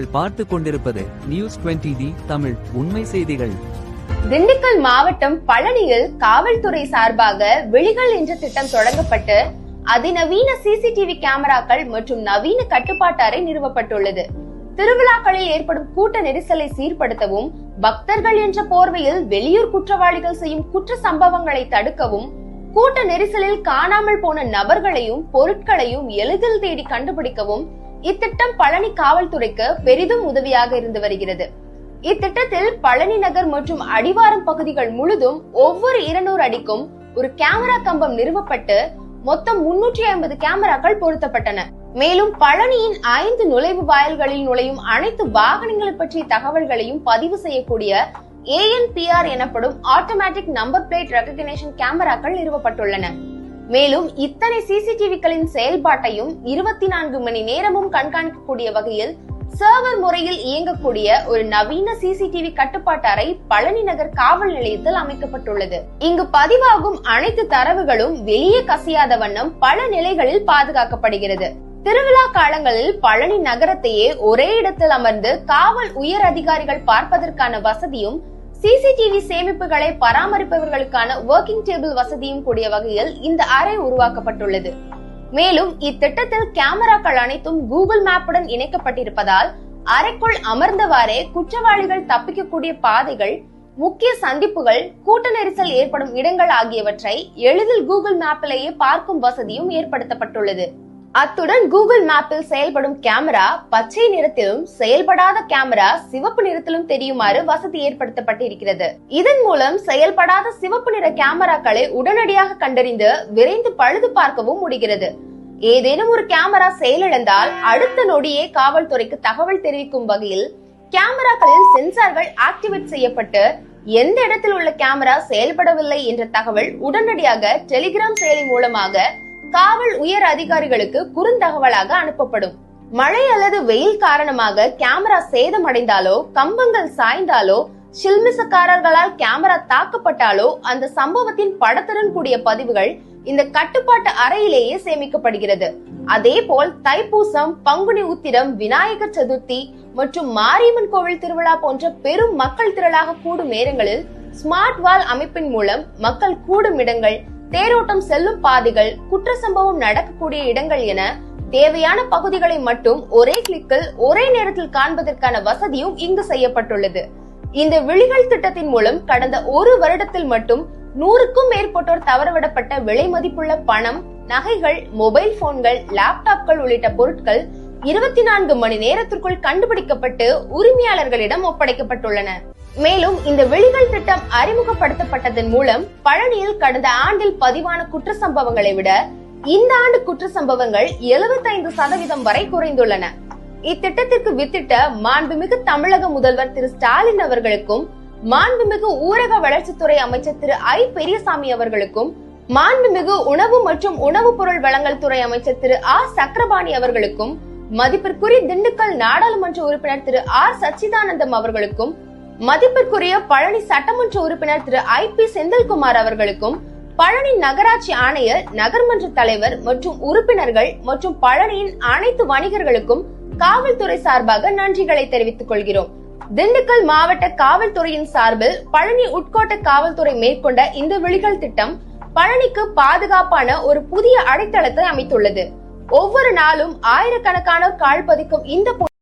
நீங்கள் பார்த்து கொண்டிருப்பது நியூஸ் டுவெண்டி டி தமிழ் உண்மை செய்திகள். திண்டுக்கல் மாவட்டம் பழனியில் காவல்துறை சார்பாக விழிகள் என்ற திட்டம் தொடங்கப்பட்டு அதிநவீன சிசிடிவி கேமராக்கள் மற்றும் நவீன கட்டுப்பாட்டு அறை நிறுவப்பட்டுள்ளது. திருவிழாக்களில் ஏற்படும் கூட்ட நெரிசலை சீர்படுத்தவும் பக்தர்கள் என்ற போர்வையில் வெளியூர் குற்றவாளிகள் செய்யும் குற்ற சம்பவங்களை தடுக்கவும் கூட்ட நெரிசலில் காணாமல் போன நபர்களையும் பொருட்களையும் எளிதில் தேடி கண்டுபிடிக்கவும் இத்திட்டம் பழனி காவல்துறைக்கு பெரிதும் உதவியாக இருந்து வருகிறது. இத்திட்டத்தில் பழனி நகர் மற்றும் அடிவாரம் பகுதிகள் முழுதும் ஒவ்வொரு இருநூறு அடிக்கும் ஒரு கேமரா கம்பம் நிறுவப்பட்டு மொத்தம் முன்னூற்றி ஐம்பது கேமராக்கள் பொருத்தப்பட்டன. மேலும் பழனியின் ஐந்து நுழைவு வாயில்களில் நுழையும் அனைத்து வாகனங்களை பற்றிய தகவல்களையும் பதிவு செய்யக்கூடிய ஏஎன்பிஆர் எனப்படும் ஆட்டோமேட்டிக் நம்பர் பிளேட் ரெகக்னேஷன் கேமராக்கள் நிறுவப்பட்டுள்ளன. மேலும் இத்தனை சிசிடிவிகளின் செயல்பாட்டையும் இருபத்தி நான்கு மணி நேரமும் கண்காணிக்கக்கூடிய வகையில் சர்வர் முறையில் இயங்கக்கூடிய ஒரு நவீன சிசிடிவி கட்டுப்பாட்டு அறை பழனி நகர் காவல் நிலையத்தில் அமைக்கப்பட்டுள்ளது. இங்கு பதிவாகும் அனைத்து தரவுகளும் வெளியே கசியாத வண்ணம் பல நிலைகளில் பாதுகாக்கப்படுகிறது. திருவிழா காலங்களில் பழனி நகரத்தையே ஒரே இடத்தில் அமர்ந்து காவல் உயர் அதிகாரிகள் பார்ப்பதற்கான வசதியும் சிசிடிவி சேமிப்புகளை பராமரிப்பவர்களுக்கான ஒர்க்கிங் டேபிள் வசதியும் கூடிய வகையில் இந்த அறை உருவாக்கப்பட்டுள்ளது. மேலும் இத்திட்டத்தில் கேமராக்கள் அனைத்தும் கூகுள் மேப்புடன் இணைக்கப்பட்டிருப்பதால் அறைக்குள் அமர்ந்தவாறே குற்றவாளிகள் தப்பிக்கக்கூடிய பாதைகள் முக்கிய சந்திப்புகள் கூட்ட நெரிசல் ஏற்படும் இடங்கள் ஆகியவற்றை எளிதில் கூகுள் மேப்பிலேயே பார்க்கும் வசதியும் ஏற்படுத்தப்பட்டுள்ளது. அத்துடன் கூகுள் மேப்பில் செயல்படும் கேமரா பச்சை நிறத்திலும் செயல்படாத கேமரா சிவப்பு நிறத்திலும் தெரியுமாறு வசதி ஏற்படுத்தப்பட்டிருக்கிறது. இதன் மூலம் செயல்படாத சிவப்பு நிற கேமராக்களை உடனடியாக கண்டறிந்து விரைந்து பழுது பார்க்கவும் முடிகிறது. ஏதேனும் ஒரு கேமரா செயலிழந்தால் அடுத்த நொடியே காவல்துறைக்கு தகவல் தெரிவிக்கும் வகையில் கேமராக்களில் சென்சார்கள் ஆக்டிவேட் செய்யப்பட்டு எந்த இடத்தில் உள்ள கேமரா செயல்படவில்லை என்ற தகவல் உடனடியாக டெலிகிராம் செயலி மூலமாக காவல் உயர் அதிகாரிகளுக்கு குறுந்தகவலாக அனுப்பப்படும். மழை அல்லது வெயில் காரணமாக கேமரா சேதமடைந்தாலோ கம்பங்கள் சாய்ந்தாலோ சில்மிசக்காரர்களால் கேமரா தாக்கப்பட்டாலோ அந்த சம்பவத்தின் படத்துடன் கூடிய பதிவுகள் இந்த கட்டுப்பாட்டு அறையிலேயே சேமிக்கப்படுகிறது. அதே போல் தைப்பூசம் பங்குனி உத்திரம் விநாயகர் சதுர்த்தி மற்றும் மாரியம்மன் கோவில் திருவிழா போன்ற பெரும் மக்கள் திரளாக கூடும் நேரங்களில் ஸ்மார்ட் வால் அமைப்பின் மூலம் மக்கள் கூடும் இடங்கள் தேரோட்டம் செல்லும் பாதைகள் குற்ற சம்பவம் நடக்கக்கூடிய இடங்கள் என தேவையான பகுதிகளை மட்டும் ஒரே கிளிக்கில் ஒரே நேரத்தில் காண்பதற்கான வசதியும் இங்கு செய்யப்பட்டுள்ளது. இந்த விழிகள் திட்டத்தின் மூலம் கடந்த ஒரு வருடத்தில் மட்டும் நூறுக்கும் மேற்பட்டோர் தவறவிடப்பட்ட விலை மதிப்புள்ள பணம் நகைகள் மொபைல் போன்கள் லேப்டாப்கள் உள்ளிட்ட பொருட்கள் இருபத்தி நான்கு மணி நேரத்திற்குள் கண்டுபிடிக்கப்பட்டு உரிமையாளர்களிடம் ஒப்படைக்கப்பட்டுள்ளன. மேலும் இந்த விழிகள் திட்டம் அறிமுகப்படுத்தப்பட்டதன் மூலம் பழனியில் கடந்த ஆண்டில் பதிவான குற்ற சம்பவங்களை விட இந்த ஆண்டு குற்ற சம்பவங்கள் 75% சதவீதம் வரை குறைந்துள்ளன. இத்திட்டத்திற்கு வித்திட்ட மாண்புமிகு தமிழக முதல்வர் திரு ஸ்டாலின் அவர்களுக்கும் மாண்புமிகு ஊரக வளர்ச்சித்துறை அமைச்சர் திரு ஐ பெரியசாமி அவர்களுக்கும் மாண்புமிகு உணவு மற்றும் உணவுப் பொருள் வழங்கல் துறை அமைச்சர் திரு ஆ சக்கரபாணி அவர்களுக்கும் மதிப்பிற்குரிய திண்டுக்கல் நாடாளுமன்ற உறுப்பினர் திரு ஆர். சச்சிதானந்தம் அவர்களுக்கும் மதிப்பிற்குரிய பழனி சட்டமன்ற உறுப்பினர் திரு ஐ. பி. செந்தில்குமார் அவர்களுக்கும் பழனி நகராட்சி ஆணையர் நகர்மன்ற தலைவர் மற்றும் உறுப்பினர்கள் மற்றும் பழனியின் அனைத்து வணிகர்களுக்கும் காவல்துறை சார்பாக நன்றிகளை தெரிவித்துக் கொள்கிறோம். திண்டுக்கல் மாவட்ட காவல்துறையின் சார்பில் பழனி உட்கோட்ட காவல்துறை மேற்கொண்ட இந்த விழிகள் திட்டம் பழனிக்கு பாதுகாப்பான ஒரு புதிய அடித்தளத்தை அமைத்துள்ளது. ஒவ்வொரு நாளும் ஆயிரக்கணக்கானோர் கால் பதிக்கும் இந்த